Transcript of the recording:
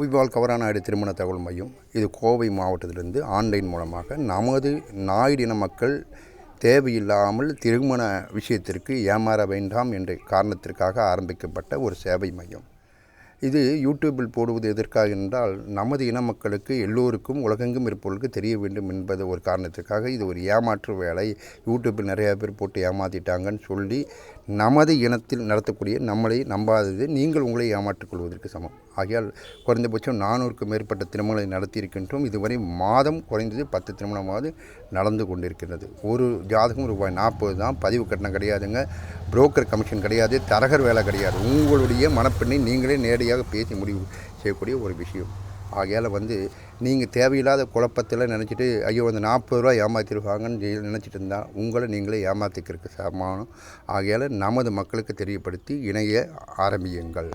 உய்வால் கவரானாடு திருமண தகவல் மையம். இது கோவை மாவட்டத்திலிருந்து ஆன்லைன் மூலமாக நமது நாயுடின மக்கள் தேவையில்லாமல் திருமண விஷயத்திற்கு ஏமாற வேண்டாம் என்ற காரணத்திற்காக ஆரம்பிக்கப்பட்ட ஒரு சேவை மையம். இது யூடியூப்பில் போடுவது எதற்காக என்றால் நமது இன மக்களுக்கு எல்லோருக்கும் உலகெங்கும் இருப்பவர்களுக்கு தெரிய வேண்டும் என்பது ஒரு காரணத்திற்காக இது ஒரு ஏமாற்று வேலை. யூடியூப்பில் நிறையா பேர் போட்டு ஏமாற்றிட்டாங்கன்னு சொல்லி நமது இனத்தில் நடத்தக்கூடிய நம்மளை நம்பாதது நீங்கள் உங்களை ஏமாற்றிக்கொள்வதற்கு சமம். ஆகையால் குறைந்தபட்சம் நானூறுக்கும் மேற்பட்ட திருமணங்களை நடத்தியிருக்கின்றோம். இதுவரை மாதம் குறைந்தது பத்து திருமணமாவது நடந்து கொண்டிருக்கிறது ஒரு ஜாதகம் ரூபாய் நாற்பது தான். பதிவு கட்டணம் கிடையாதுங்க. புரோக்கர் கமிஷன் கிடையாது. தரகர் வேலை கிடையாது. உங்களுடைய மனப்பெண்ணை நீங்களே நேரடியாக பேசி முடிவு செய்யக்கூடிய ஒரு விஷயம். ஆகையால் வந்து நீங்கள் தேவையில்லாத குழப்பத்தில் நினச்சிட்டு ஐயோ அந்த நாற்பது ரூபா ஏமாற்றிருக்காங்கன்னு நினச்சிட்டு இருந்தால் உங்களை நீங்களே ஏமாற்றிக்கிறதுக்கு சமானம் ஆகையால் நமது மக்களுக்கு தெரியப்படுத்தி இணைய ஆரம்பியுங்கள்.